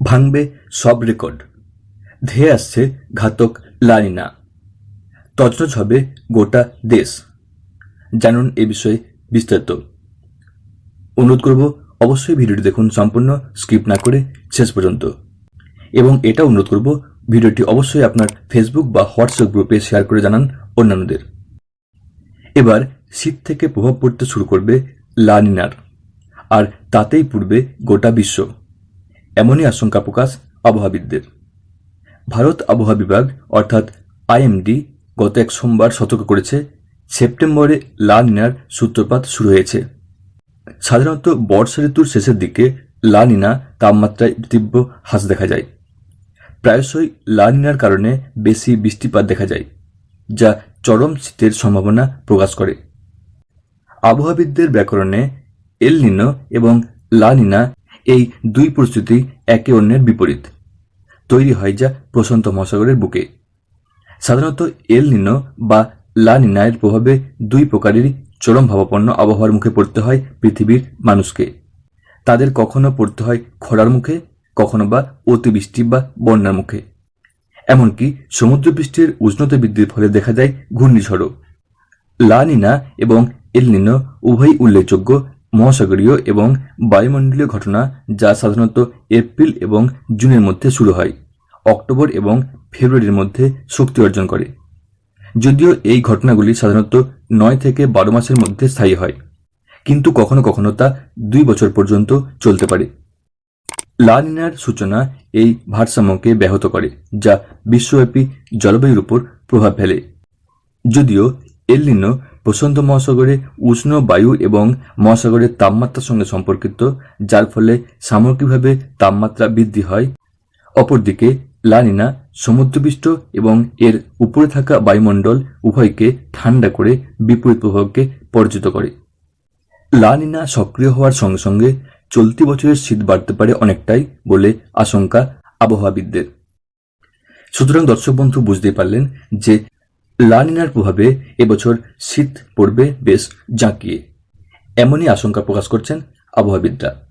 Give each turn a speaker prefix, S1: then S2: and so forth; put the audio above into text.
S1: ভাঙবে সব রেকর্ড। ধেয়ে আসছে ঘাতক লানিনা। তছনছ হবে গোটা দেশ। জানুন এ বিষয়ে বিস্তারিত। অনুরোধ করব অবশ্যই ভিডিওটি দেখুন সম্পূর্ণ, স্কিপ না করে শেষ পর্যন্ত। এবং এটা অনুরোধ করব ভিডিওটি অবশ্যই আপনার ফেসবুক বা হোয়াটসঅ্যাপ গ্রুপে শেয়ার করে জানান অন্যান্যদের। এবার শীত থেকে প্রভাব পড়তে শুরু করবে লানিনার। আর তাতেই পূর্বে গোটা বিশ্ব। এমনই আশঙ্কা প্রকাশ আবহাওয়াবিদদের। ভারত আবহাওয়া বিভাগ, অর্থাৎ আইএমডি, গত এক সোমবার সতর্ক করেছে, সেপ্টেম্বরে লা নিনার সূত্রপাত শুরু হয়েছে। সাধারণত বর্ষা ঋতুর শেষের দিকে লা নিনা তাপমাত্রায় তীব্র হ্রাস দেখা যায়। প্রায়শই লা নিনার কারণে বেশি বৃষ্টিপাত দেখা যায়, যা চরম শীতের সম্ভাবনা প্রকাশ করে। আবহাওয়াবিদদের ব্যাকরণে এলনিনো এবং লা নিনা এই দুই পরিস্থিতি একে অন্যের বিপরীত। তৈরি হয় যা প্রশান্ত মহাসাগরের বুকে। সাধারণত এল নিনো বা লা নিনায়ের প্রভাবে দুই প্রকারেরই চরম ভাবাপন্ন আবহাওয়ার মুখে পড়তে হয় পৃথিবীর মানুষকে। তাদের কখনো পড়তে হয় খরার মুখে, কখনো বা অতিবৃষ্টি বা বন্যার মুখে। এমনকি সমুদ্রপৃষ্ঠের উষ্ণতা বৃদ্ধির ফলে দেখা যায় ঘূর্ণিঝড়ও। লা নিনা এবং এল নিনো উভয়ই উল্লেখযোগ্য মহাসাগরীয় এবং বায়ুমণ্ডলীয় ঘটনা যা সাধারণত এপ্রিল এবং জুনের মধ্যে শুরু হয়, অক্টোবর এবং ফেব্রুয়ারির মধ্যে শক্তি অর্জন করে। যদিও এই ঘটনাগুলি সাধারণত নয় থেকে বারো মাসের মধ্যে স্থায়ী হয়, কিন্তু কখনো কখনো তা দুই বছর পর্যন্ত চলতে পারে। লা নিনার সূচনা এই ভারসাম্যকে ব্যাহত করে, যা বিশ্বব্যাপী জলবায়ুর উপর প্রভাব ফেলে। যদিও এল নিনো প্রশান্ত মহাসাগরে উষ্ণ বায়ু এবং মহাসাগরের তাপমাত্রার সঙ্গে সম্পর্কিত, যার ফলে সামগ্রিকভাবে তাপমাত্রা বৃদ্ধি হয়। অপরদিকে, লানিনা সমুদ্রপৃষ্ঠ এবং এর উপরে থাকা বায়ুমণ্ডল উভয়কে ঠান্ডা করে বিপরীত প্রভাবকে পরাজিত করে। লানিনা সক্রিয় হওয়ার সঙ্গে সঙ্গে চলতি বছরের শীত বাড়তে পারে অনেকটাই বলে আশঙ্কা আবহাওয়াবিদদের। সুতরাং দর্শক বন্ধু, বুঝতেই পারলেন যে লানিনার প্রভাবে এবছর শীত পড়বে বেশ জাঁকিয়ে। এমনই আশঙ্কা প্রকাশ করছেন আবহাওয়াবিদরা।